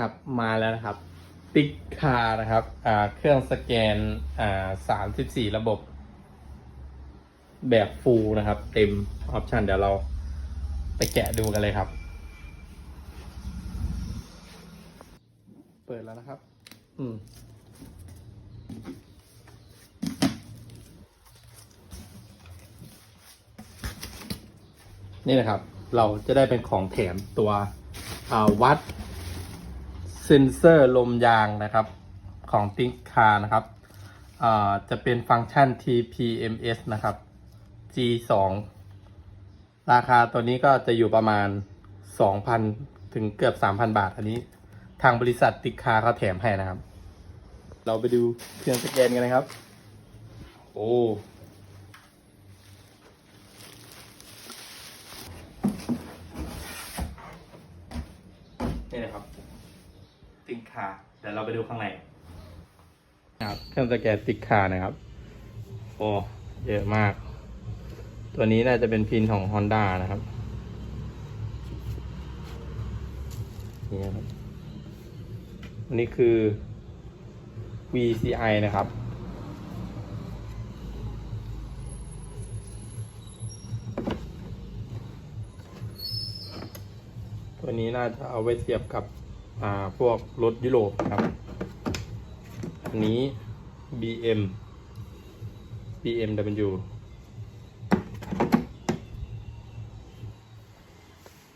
ครับมาแล้วนะครับติ๊กคานะครับอ่าเครื่องสแกนอ่าสามสิบสี่ระบบ แบบฟูลนะครับ เต็มออปชันเดี๋ยวเราไปแกะดูกันเลยครับ เปิดแล้วนะครับ อืมนี่นะครับ เราจะได้เป็นของแถมตัววัด เซนเซอร์ลมยางนะครับของติ๊กคานะครับอ่าจะเป็นฟังก์ชัน TPMS นะครับ G2 ราคาตัวนี้ก็จะอยู่ประมาณ 2,000 ถึงเกือบ 3,000 บาท อันนี้ทางบริษัทติ๊กคาเขาแถมให้นะครับ เราไปดูเครื่องสแกนกันนะครับ โอ้นี่นะครับ ติ๊กคาเดี๋ยวเราไปดูข้างในครับเครื่องสแกนติ๊กคานะครับโอ้เยอะมาก ตัวนี้น่าจะเป็นพินของ Honda นะครับนี่ครับอันนี้คือ VCI นะครับ ตัวนี้น่าจะเอาไว้เสียบกับ พวกรถยุโรปครับ อันนี้ BM BMW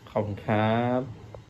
ขอบคุณครับ